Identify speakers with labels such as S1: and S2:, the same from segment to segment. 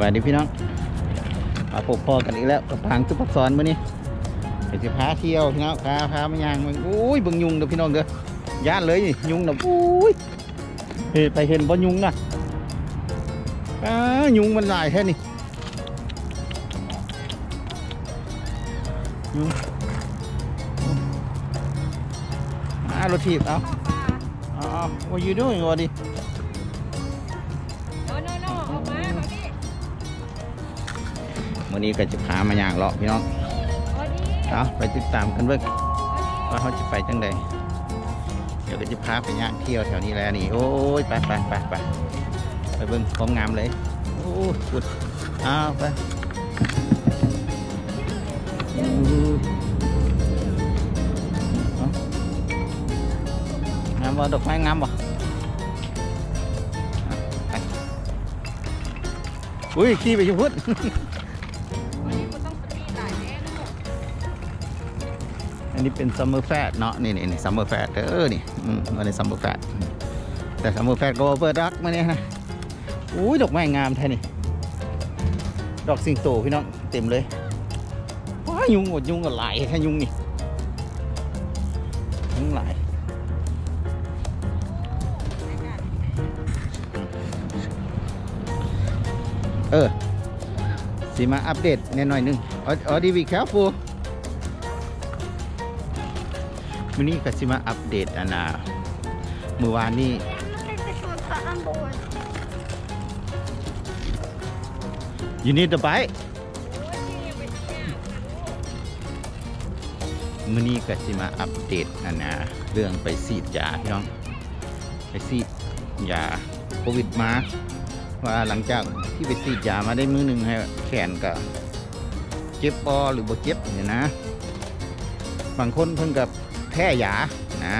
S1: บายดีพี่น้องมาพบพอกันอีกแล้วกับทางซุปเปอร์ซอนมื้อนี้ไปสิพาเที่ยวพี่น้องพาพามาย่างมันอุ้ยบิ่งยุงเด้อพี่น้องเด้อย่านเลยนี่ยุงน่ะอุ้ยเฮ้ไปเห็นบ่ยุงน่ะอ้ายุงมันหลายแท้นี่ยุงมารถถีบเอาเอาเอา what you doing วะดิ วันนี้ก็จะพามาย่างเลาะพี่น้อง
S2: โอ้ดี
S1: เอาไปติดตามกันเบิ่งว่าเขาจะไปจังใดเดี๋ยวก็จะพาไปย่างเที่ยวแถวนี้แล้วนี่ โอ้ยไปไปไปไปไปเบิ่งของงามเลย โอ้ยพุดอ้าวไปอู้เอางามบ่ดอกไม้งามบ่อะไปอุ้ย ขี่ไปชุพุทธ
S2: อัน
S1: นี้เป็นซัมเมอร์แฟตเนาะนี่นี่นี่ซัมเมอร์แฟตเด้อนี่อืมอันนี้ซัมเมอร์แฟตแต่ซัมเมอร์แฟตก็เปิดรักมาเนี่ยนะอุ้ยดอกไม้งามแท้นี่ดอกสิงโตพี่น้องเต็มเลยว้ายยุงหมดยุงก็หลายแค่ยุงนี่ยุงหลายเออสิมาอัปเดตแน่หน่อยหนึงอ๋ออีวีแคฟฟู วันนี้ก็สิมาอัปเดตอันน่ะเมื่อวานนี้ยูนิตไปมื่อนี้ก็สิมาอัปเดตอันน่ะเรื่องไปฉีดยาพี่น้อง ไปฉีดยาโควิดมาว่าหลังจากที่ไปฉีดยามาได้มื้อหนึ่งให้แขนก็เจ็บบอหรือบ่เจ็บเนี่ยนะ บางคนเพิ่งกับ แพ้ยานะ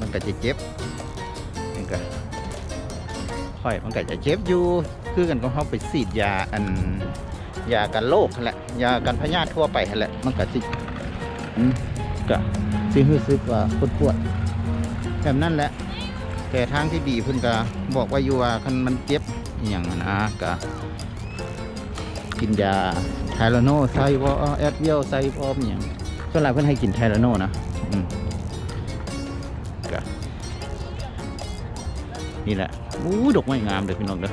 S1: มันก็จะเจ็บมันก็ค่อยมันก็จะเจ็บอยู่ คือกันก็เขาไปฉีดยาอันยากันโรคนั่นแหละยากันพยาธิทั่วไปนั่นแหละมันก็สิอืมก็สิรู้สึกว่าปวดปวดแบบนั้นแหละ แต่ทางที่ดีเพิ่นก็บอกว่าอยู่ว่าคันมันเจ็บอย่างนะก็กินยาไทลาโนไซวอแอดเวลไซวอมอย่างส่วนใหญ่เพิ่นให้กินไทลาโนนะอืม ก็นี่แหละอู้ดอกไม้งามเลยพี่น้องเด้อ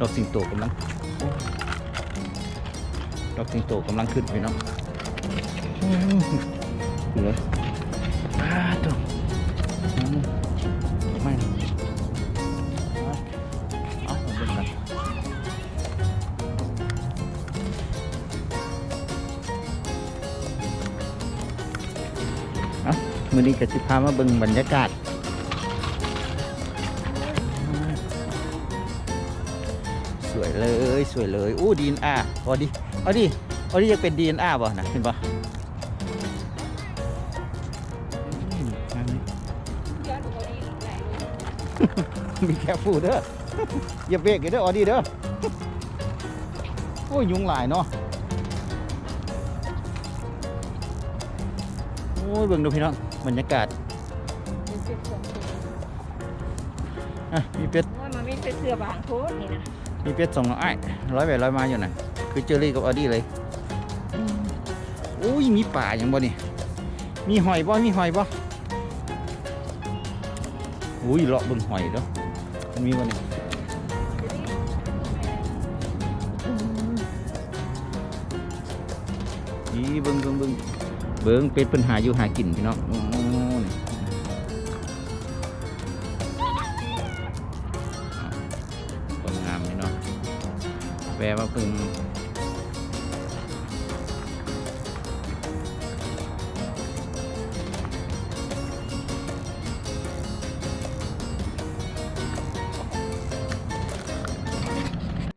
S1: ดอกสิงโตกำลัง ดอกสิงโตกำลังขึ้นพี่น้องอืมดูเลยอ้าดอ มื้อนี้ก็สิพามาเบิ่งบรรยากาศ สวยเลยสวยเลยอู้ดีนอาพอดีเอาดิเอาดิยังเป็นดีนอาบ่นะเห็นปะอืมงามไหม
S2: ย้อนดูเขาดีหลายลูก
S1: มีแค่ฟูเด้ออย่าเบรกอย่าเด้อออดีเด้อโอ้ยยุงหลายเนาะโอ้ยเบิ่งดูพี่น้อง บรรยากาศ
S2: เป็นสิบสองตัว
S1: อะมีเป็ด
S2: โอ้ยมันไม่เป็นเสื้อบางโพสนี่นะ
S1: มีเป็ดสองน้องไอ้ายร้อยไปร้อยมาอยู่น่ะคือเจอรี่กับออดี้เลยอุ้ยมีป่าอย่างบ่นี่มีหอยบ่มีหอยบ่อุ้ยเลาะเบนหอยเด้อมันมีบ่นี่นี่เบิ่งเบิ่งเบิ่งเบิ่งเป็ดเพิ่นหาอยู่หากินพี่น้อง คนงามพี่น้องแปลว่าเพิ่ง